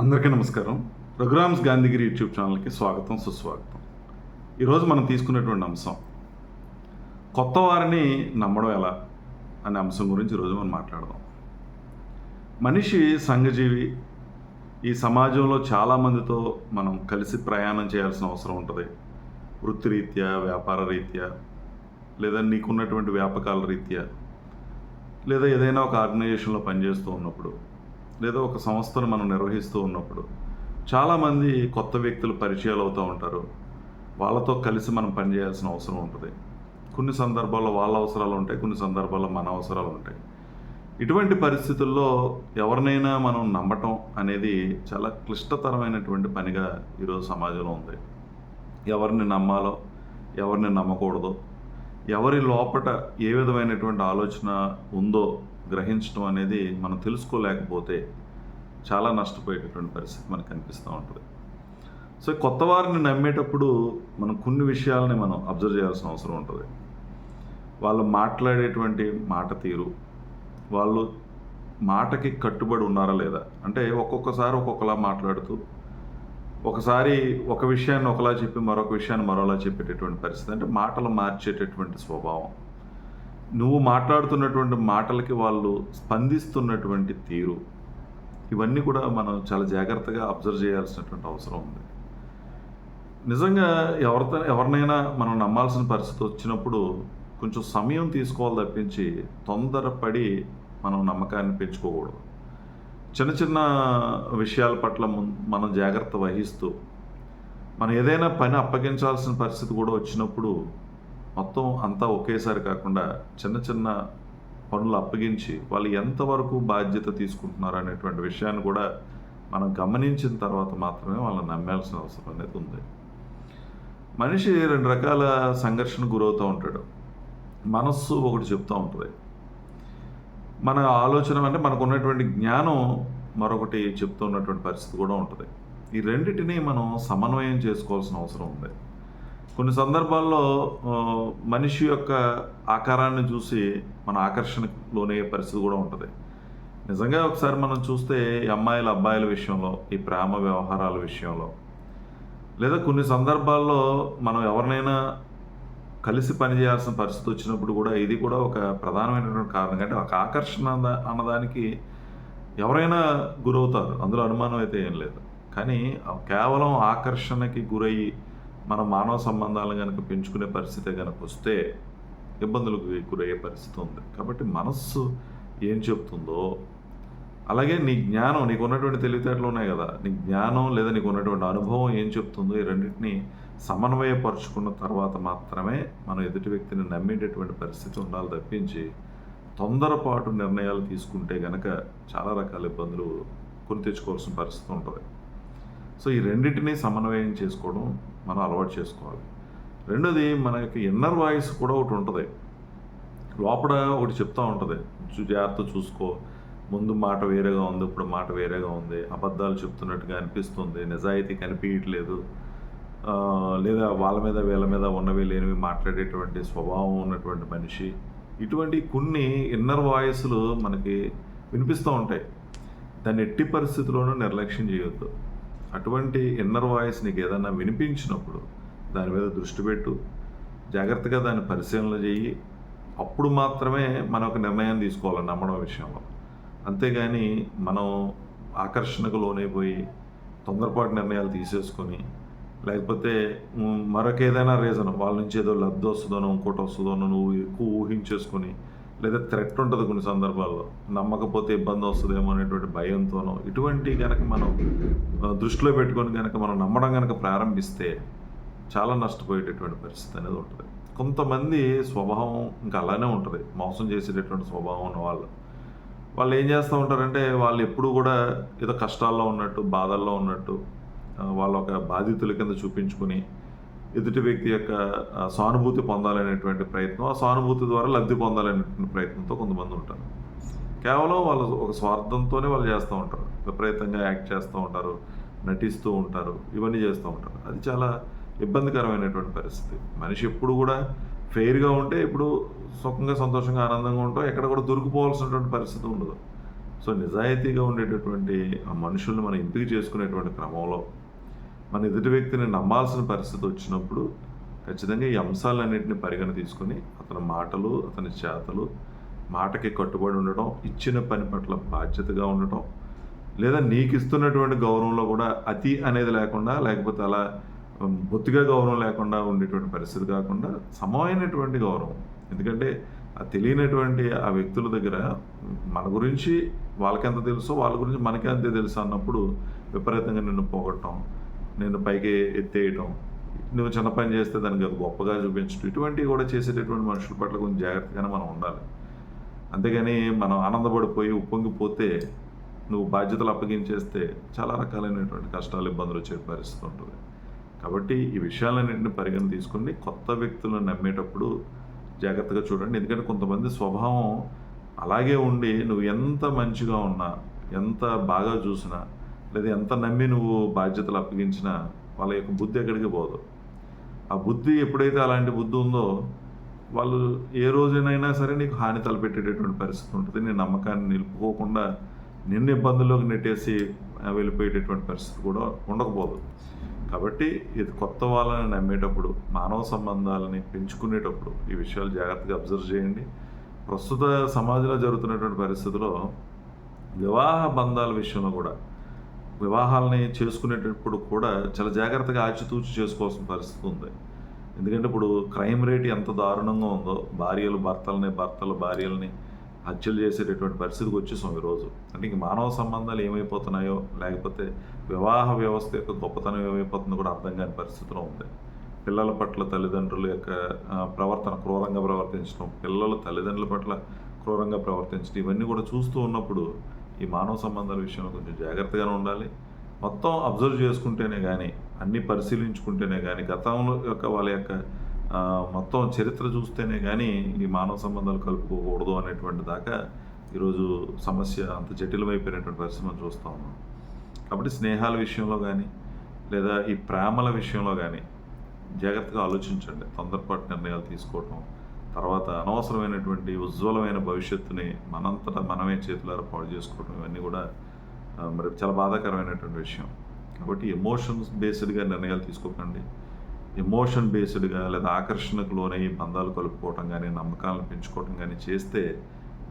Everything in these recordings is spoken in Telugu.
అందరికీ నమస్కారం. రఘురామ్స్ గాంధీగిరి యూట్యూబ్ ఛానల్కి స్వాగతం సుస్వాగతం. ఈరోజు మనం తీసుకున్నటువంటి అంశం కొత్త వారిని నమ్మడం ఎలా అనే అంశం గురించి ఈరోజు మనం మాట్లాడదాం. మనిషి సంఘజీవి ఈ సమాజంలో చాలామందితో మనం కలిసి ప్రయాణం చేయాల్సిన అవసరం ఉంటుంది. వృత్తిరీత్యా వ్యాపార రీత్యా లేదా నీకున్నటువంటి వ్యాపకాల రీత్యా లేదా ఏదైనా ఒక ఆర్గనైజేషన్లో పనిచేస్తూ ఉన్నప్పుడు లేదా ఒక సంస్థను మనం నిర్వహిస్తూ ఉన్నప్పుడు చాలామంది కొత్త వ్యక్తులు పరిచయాలు అవుతూ ఉంటారు. వాళ్ళతో కలిసి మనం పనిచేయాల్సిన అవసరం ఉంటుంది. కొన్ని సందర్భాల్లో వాళ్ళ అవసరాలు ఉంటాయి కొన్ని సందర్భాల్లో మన అవసరాలు ఉంటాయి. ఇటువంటి పరిస్థితుల్లో ఎవరినైనా మనం నమ్మటం అనేది చాలా క్లిష్టతరమైనటువంటి పనిగా ఈరోజు సమాజంలో ఉంది. ఎవరిని నమ్మాలో ఎవరిని నమ్మకూడదో ఎవరి లోపట ఏ విధమైనటువంటి ఆలోచన ఉందో గ్రహించడం అనేది మనం తెలుసుకోలేకపోతే చాలా నష్టపోయేటటువంటి పరిస్థితి మనకు కనిపిస్తూ ఉంటుంది. సో కొత్త వారిని నమ్మేటప్పుడు మనం కొన్ని విషయాలని మనం అబ్జర్వ్ చేయాల్సిన అవసరం ఉంటుంది. వాళ్ళు మాట్లాడేటువంటి మాట తీరు వాళ్ళు మాటకి కట్టుబడి ఉన్నారా లేదా? అంటే ఒక్కొక్కసారి ఒక్కొక్కలా మాట్లాడుతూ ఒకసారి ఒక విషయాన్ని ఒకలా చెప్పి మరొక విషయాన్ని మరోలా చెప్పేటటువంటి పరిస్థితి అంటే మాటలు మార్చేటటువంటి స్వభావం. నువ్వు మాట్లాడుతున్నటువంటి మాటలకి వాళ్ళు స్పందిస్తున్నటువంటి తీరు ఇవన్నీ కూడా మనం చాలా జాగ్రత్తగా అబ్జర్వ్ చేయాల్సినటువంటి అవసరం ఉంది. నిజంగా ఎవరితో ఎవరినైనా మనం నమ్మాల్సిన పరిస్థితి వచ్చినప్పుడు కొంచెం సమయం తీసుకోవాలి తప్పించి తొందరపడి మనం నమ్మకాన్ని పెంచుకోకూడదు. చిన్న చిన్న విషయాల పట్ల మనం జాగ్రత్త వహిస్తూ మనం ఏదైనా పని అప్పగించాల్సిన పరిస్థితి కూడా వచ్చినప్పుడు మొత్తం అంతా ఒకేసారి కాకుండా చిన్న చిన్న పనులు అప్పగించి వాళ్ళు ఎంతవరకు బాధ్యత తీసుకుంటున్నారు అనేటువంటి విషయాన్ని కూడా మనం గమనించిన తర్వాత మాత్రమే వాళ్ళని నమ్మాల్సిన అవసరం అనేది ఉంది. మనిషి రెండు రకాల సంఘర్షణ గురవుతూ ఉంటాడు. మనస్సు ఒకటి చెప్తూ ఉంటుంది. మన ఆలోచన అంటే మనకు ఉన్నటువంటి జ్ఞానం మరొకటి చెప్తూ ఉన్నటువంటి పరిస్థితి కూడా ఉంటుంది. ఈ రెండింటినీ మనం సమన్వయం చేసుకోవాల్సిన అవసరం ఉంది. కొన్ని సందర్భాల్లో మనిషి యొక్క ఆకారాన్ని చూసి మన ఆకర్షణకు లోనయ్యే పరిస్థితి కూడా ఉంటుంది. నిజంగా ఒకసారి మనం చూస్తే అమ్మాయిల అబ్బాయిల విషయంలో ఈ ప్రేమ వ్యవహారాల విషయంలో లేదా కొన్ని సందర్భాల్లో మనం ఎవరినైనా కలిసి పనిచేయాల్సిన పరిస్థితి వచ్చినప్పుడు కూడా ఇది కూడా ఒక ప్రధానమైనటువంటి కారణం. అంటే ఒక ఆకర్షణ అన్నదానికి ఎవరైనా గురవుతారు. అందులో అనుమానం అయితే ఏం లేదు. కానీ కేవలం ఆకర్షణకి గురయ్యి మన మానవ సంబంధాలను కనుక పెంచుకునే పరిస్థితి కనుక వస్తే ఇబ్బందులకు గురయ్యే పరిస్థితి ఉంది. కాబట్టి మనస్సు ఏం చెప్తుందో అలాగే నీ జ్ఞానం నీకు ఉన్నటువంటి తెలివితేటలు ఉన్నాయి కదా నీ జ్ఞానం లేదా నీకు ఉన్నటువంటి అనుభవం ఏం చెప్తుందో ఈ రెండింటిని సమన్వయపరుచుకున్న తర్వాత మాత్రమే మనం ఎదుటి వ్యక్తిని నమ్మేటటువంటి పరిస్థితి ఉండాలి తప్పించి తొందరపాటు నిర్ణయాలు తీసుకుంటే గనక చాలా రకాల ఇబ్బందులు కొని తెచ్చుకోవాల్సిన పరిస్థితి ఉంటుంది. సో ఈ రెండింటినీ సమన్వయం చేసుకోవడం మనం అలవాటు చేసుకోవాలి. రెండోది మనకి ఇన్నర్ వాయిస్ కూడా ఒకటి ఉంటుంది. లోపల ఒకటి చెప్తూ ఉంటుంది. జాగ్రత్త చూసుకో. ముందు మాట వేరేగా ఉంది ఇప్పుడు మాట వేరేగా ఉంది. అబద్ధాలు చెప్తున్నట్టుగా అనిపిస్తుంది. నిజాయితీ కనిపించట్లేదు లేదా వాళ్ళ మీద వీళ్ళ మీద ఉన్నవి లేనివి మాట్లాడేటువంటి స్వభావం ఉన్నటువంటి మనిషి. ఇటువంటి కొన్ని ఇన్నర్ వాయిస్లు మనకి వినిపిస్తూ ఉంటాయి. దాన్ని ఎట్టి పరిస్థితుల్లోనూ నిర్లక్ష్యం చేయొద్దు. అటువంటి ఇన్నర్ వాయిస్ నీకు ఏదైనా వినిపించినప్పుడు దాని మీద దృష్టి పెట్టు. జాగ్రత్తగా దాన్ని పరిశీలన చేయి అప్పుడు మాత్రమే మనం ఒక నిర్ణయం తీసుకోవాలి నమ్మడం విషయంలో. అంతేగాని మనం ఆకర్షణకు లోనైపోయి తొందరపాటు నిర్ణయాలు తీసేసుకొని లేకపోతే మరొక ఏదైనా రీజన్ వాళ్ళ నుంచి ఏదో లబ్ధి వస్తుందనో ఇంకోటి వస్తుందనో నువ్వు ఎక్కువ ఊహించేసుకొని లేదా థ్రెట్ ఉంటుంది కొన్ని సందర్భాల్లో. నమ్మకపోతే ఇబ్బంది వస్తుందేమో అనేటువంటి భయంతోనో ఇటువంటి కనుక మనం దృష్టిలో పెట్టుకొని కనుక మనం నమ్మడం కనుక ప్రారంభిస్తే చాలా నష్టపోయేటటువంటి పరిస్థితి అనేది ఉంటుంది. కొంతమంది స్వభావం ఇంకా అలానే ఉంటుంది. మోసం చేసేటటువంటి స్వభావం ఉన్న వాళ్ళు. వాళ్ళు ఏం చేస్తూ ఉంటారంటే వాళ్ళు ఎప్పుడు కూడా ఏదో కష్టాల్లో ఉన్నట్టు బాధల్లో ఉన్నట్టు వాళ్ళ ఒక బాధితుల కింద చూపించుకుని ఎదుటి వ్యక్తి యొక్క సానుభూతి పొందాలనేటువంటి ప్రయత్నం ఆ సానుభూతి ద్వారా లబ్ధి పొందాలనేటువంటి ప్రయత్నంతో కొంతమంది ఉంటారు. కేవలం వాళ్ళు ఒక స్వార్థంతోనే వాళ్ళు చేస్తూ ఉంటారు. విపరీతంగా యాక్ట్ చేస్తూ ఉంటారు నటిస్తూ ఉంటారు ఇవన్నీ చేస్తూ ఉంటారు. అది చాలా ఇబ్బందికరమైనటువంటి పరిస్థితి. మనిషి ఎప్పుడు కూడా ఫెయిర్గా ఉంటే ఇప్పుడు సుఖంగా సంతోషంగా ఆనందంగా ఉంటాం ఎక్కడ కూడా దొరికిపోవాల్సినటువంటి పరిస్థితి ఉండదు. సో నిజాయితీగా ఉండేటటువంటి ఆ మనుషుల్ని మనం ఎంపిక చేసుకునేటువంటి క్రమంలో మన ఎదుటి వ్యక్తిని నమ్మాల్సిన పరిస్థితి వచ్చినప్పుడు ఖచ్చితంగా ఈ అంశాలన్నింటిని పరిగణ తీసుకొని అతని మాటలు అతని చేతలు మాటకి కట్టుబడి ఉండటం ఇచ్చిన పని పట్ల బాధ్యతగా ఉండటం లేదా నీకు ఇస్తున్నటువంటి గౌరవంలో కూడా అతి అనేది లేకుండా లేకపోతే అలా బొత్తిగా గౌరవం లేకుండా ఉండేటువంటి పరిస్థితి కాకుండా సమమైనటువంటి గౌరవం. ఎందుకంటే ఆ తెలియనటువంటి ఆ వ్యక్తుల దగ్గర మన గురించి వాళ్ళకెంత తెలుసో వాళ్ళ గురించి మనకి అంతే తెలుసు అన్నప్పుడు విపరీతంగా నిన్ను పోగొట్టడం నేను పైకి ఎత్తేయటం నువ్వు చిన్న పని చేస్తే దానికి అది గొప్పగా చూపించడం ఇటువంటివి కూడా చేసేటటువంటి మనుషుల పట్ల కొంచెం జాగ్రత్తగానే మనం ఉండాలి. అంతేగాని మనం ఆనందపడిపోయి ఉప్పొంగిపోతే నువ్వు బాధ్యతలు అప్పగించేస్తే చాలా రకాలైనటువంటి కష్టాలు ఇబ్బందులు వచ్చే పరిస్థితి ఉంటుంది. కాబట్టి ఈ విషయాలన్నింటినీ పరిగణ తీసుకుని కొత్త వ్యక్తులను నమ్మేటప్పుడు జాగ్రత్తగా చూడండి. ఎందుకంటే కొంతమంది స్వభావం అలాగే ఉండి నువ్వు ఎంత మంచిగా ఉన్నా ఎంత బాగా చూసినా లేదా ఎంత నమ్మి నువ్వు బాధ్యతలు అప్పగించినా వాళ్ళ యొక్క బుద్ధి ఎక్కడికి పోదు. ఆ బుద్ధి ఎప్పుడైతే అలాంటి బుద్ధి ఉందో వాళ్ళు ఏ రోజునైనా సరే నీకు హాని తలపెట్టేటటువంటి పరిస్థితి ఉంటుంది. నీ నమ్మకాన్ని నిలుపుకోకుండా నిన్ను ఇబ్బందుల్లోకి నెట్టేసి వెళ్ళిపోయేటటువంటి పరిస్థితి కూడా ఉండకపోదు. కాబట్టి ఇది కొత్త వాళ్ళని నమ్మేటప్పుడు మానవ సంబంధాలని పెంచుకునేటప్పుడు ఈ విషయాలు జాగ్రత్తగా అబ్జర్వ్ చేయండి. ప్రస్తుత సమాజంలో జరుగుతున్నటువంటి పరిస్థితిలో వివాహ బంధాల విషయంలో కూడా వివాహాలని చేసుకునేటప్పుడు కూడా చాలా జాగ్రత్తగా ఆచితూచి చేసుకోవాల్సిన పరిస్థితి ఉంది. ఎందుకంటే ఇప్పుడు క్రైమ్ రేట్ ఎంత దారుణంగా ఉందో భార్యలు భర్తలని భర్తలు భార్యలని హత్యలు చేసేటటువంటి పరిస్థితికి వచ్చేసాం ఈరోజు అంటే ఇంక మానవ సంబంధాలు ఏమైపోతున్నాయో లేకపోతే వివాహ వ్యవస్థ యొక్క గొప్పతనం ఏమైపోతుందో కూడా అర్థం కాని పరిస్థితిలో ఉంది. పిల్లల పట్ల తల్లిదండ్రుల యొక్క ప్రవర్తన క్రూరంగా ప్రవర్తించడం పిల్లల తల్లిదండ్రుల పట్ల క్రూరంగా ప్రవర్తించడం ఇవన్నీ కూడా చూస్తూ ఉన్నప్పుడు ఈ మానవ సంబంధాల విషయంలో కొంచెం జాగ్రత్తగానే ఉండాలి. మొత్తం అబ్జర్వ్ చేసుకుంటేనే కానీ అన్నీ పరిశీలించుకుంటేనే కానీ గతంలో యొక్క వాళ్ళ యొక్క మొత్తం చరిత్ర చూస్తేనే కానీ ఈ మానవ సంబంధాలు కలుపుకోకూడదు అనేటువంటి దాకా ఈరోజు సమస్య అంత జటిలమైపోయినటువంటి పరిస్థితి మనం చూస్తూ ఉన్నాం. కాబట్టి స్నేహాల విషయంలో కానీ లేదా ఈ ప్రేమల విషయంలో కానీ జాగ్రత్తగా ఆలోచించండి. తొందరపాటు నిర్ణయాలు తీసుకోవటం తర్వాత అనవసరమైనటువంటి ఉజ్వలమైన భవిష్యత్తుని మనంతటా మనమే చేతులారా పాడు చేసుకోవడం ఇవన్నీ కూడా మరి చాలా బాధాకరమైనటువంటి విషయం. కాబట్టి ఎమోషన్స్ బేస్డ్గా నిర్ణయాలు తీసుకోకండి. ఎమోషన్ బేస్డ్గా లేదా ఆకర్షణకు లోనై బంధాలు కలుపుకోవటం కానీ నమ్మకాలను పెంచుకోవటం కానీ చేస్తే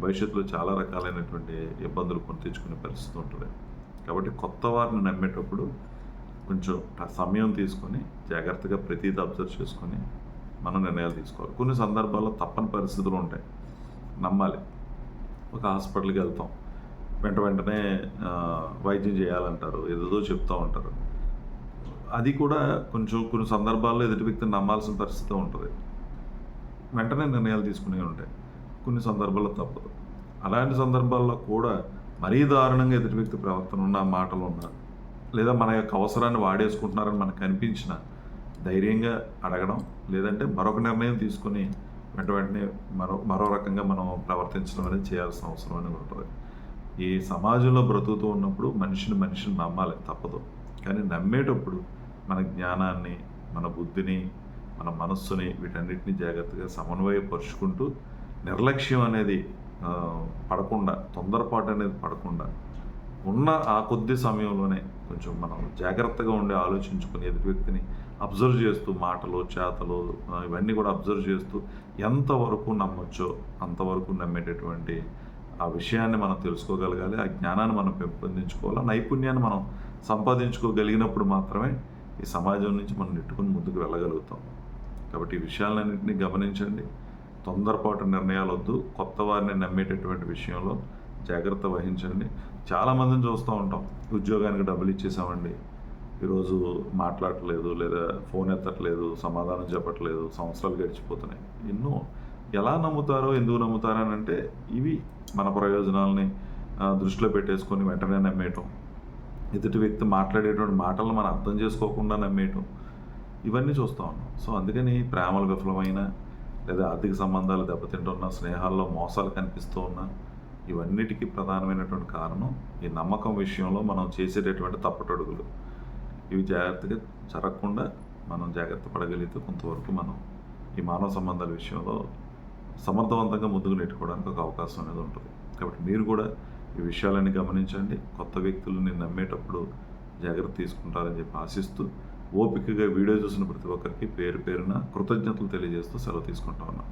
భవిష్యత్తులో చాలా రకాలైనటువంటి ఇబ్బందులు కొని తెచ్చుకునే పరిస్థితి ఉంటుంది. కాబట్టి కొత్త వారిని నమ్మేటప్పుడు కొంచెం సమయం తీసుకొని జాగ్రత్తగా ప్రతీది అబ్జర్వ్ చేసుకొని మనం నిర్ణయాలు తీసుకోవాలి. కొన్ని సందర్భాల్లో తప్పని పరిస్థితులు ఉంటాయి. నమ్మాలి. ఒక హాస్పిటల్కి వెళ్తాం. వెంట వెంటనే వైద్యం చేయాలంటారు. ఏదేదో చెప్తూ ఉంటారు. అది కూడా కొంచెం కొన్ని సందర్భాల్లో ఎదుటి వ్యక్తిని నమ్మాల్సిన పరిస్థితి ఉంటుంది. వెంటనే నిర్ణయాలు తీసుకునే ఉంటాయి. కొన్ని సందర్భాల్లో తప్పదు. అలాంటి సందర్భాల్లో కూడా మరీ దారుణంగా ఎదుటి వ్యక్తి ప్రవర్తన ఉన్న మాటలు ఉన్నా లేదా మన యొక్క అవసరాన్ని వాడేసుకుంటున్నారని మనకు కనిపించిన ధైర్యంగా అడగడం లేదంటే మరొక నిర్ణయం తీసుకుని వెంట వెంటనే మరో మరో రకంగా మనం ప్రవర్తించడం అనేది చేయాల్సిన అవసరం అనేది ఉంటుంది. ఈ సమాజంలో బ్రతుకుతూ ఉన్నప్పుడు మనిషిని మనిషిని నమ్మాలి తప్పదు. కానీ నమ్మేటప్పుడు మన జ్ఞానాన్ని మన బుద్ధిని మన మనస్సుని వీటన్నిటిని జాగ్రత్తగా సమన్వయపరుచుకుంటూ నిర్లక్ష్యం అనేది పడకుండా తొందరపాటు అనేది పడకుండా ఉన్న ఆ కొద్ది సమయంలోనే కొంచెం మనం జాగ్రత్తగా ఉండి ఆలోచించుకుని ఎదుటి వ్యక్తిని అబ్జర్వ్ చేస్తూ మాటలు చేతలు ఇవన్నీ కూడా అబ్జర్వ్ చేస్తూ ఎంతవరకు నమ్మొచ్చో అంతవరకు నమ్మేటటువంటి ఆ విషయాన్ని మనం తెలుసుకోగలగాలి ఆ జ్ఞానాన్ని మనం పెంపొందించుకోవాలి నైపుణ్యాన్ని మనం సంపాదించుకోగలిగినప్పుడు మాత్రమే ఈ సమాజం నుంచి మనం నెట్టుకుని ముందుకు వెళ్ళగలుగుతాం. కాబట్టి ఈ విషయాలన్నింటినీ గమనించండి. తొందరపాటు నిర్ణయాలు వద్దు కొత్త వారిని నమ్మేటటువంటి విషయంలో జాగ్రత్త వహించండి. చాలామందిని చూస్తూ ఉంటాం. ఉద్యోగానికి డబ్బులు ఇచ్చేసామండి. ఈరోజు మాట్లాడట్లేదు లేదా ఫోన్ ఎత్తట్లేదు సమాధానం చెప్పట్లేదు సంవత్సరాలు గడిచిపోతున్నాయి. ఎన్నో ఎలా నమ్ముతారో ఎందుకు నమ్ముతారనంటే అంటే ఇవి మన ప్రయోజనాలని దృష్టిలో పెట్టేసుకొని వెంటనే నమ్మేయటం. ఎదుటి వ్యక్తి మాట్లాడేటువంటి మాటలను మనం అర్థం చేసుకోకుండా నమ్మేయటం. ఇవన్నీ చూస్తూ ఉన్నాం. సో అందుకని ప్రేమలు విఫలమైన లేదా ఆర్థిక సంబంధాలు దెబ్బతింటున్న స్నేహాల్లో మోసాలు కనిపిస్తూ ఉన్నా ఇవన్నిటికీ ప్రధానమైనటువంటి కారణం ఈ నమ్మకం విషయంలో మనం చేసేటటువంటి తప్పటడుగులు. ఇవి జాగ్రత్తగా జరగకుండా మనం జాగ్రత్త పడగలిగితే కొంతవరకు మనం ఈ మానవ సంబంధాల విషయంలో సమర్థవంతంగా ముందుకు నెట్టుకోవడానికి ఒక అవకాశం అనేది ఉంటుంది. కాబట్టి మీరు కూడా ఈ విషయాలన్నీ గమనించండి. కొత్త వ్యక్తులని నమ్మేటప్పుడు జాగ్రత్త తీసుకుంటారని చెప్పి ఆశిస్తూ ఓపికగా వీడియో చూసిన ప్రతి ఒక్కరికి పేరు పేరున కృతజ్ఞతలు తెలియజేస్తూ సెలవు తీసుకుంటా ఉన్నాను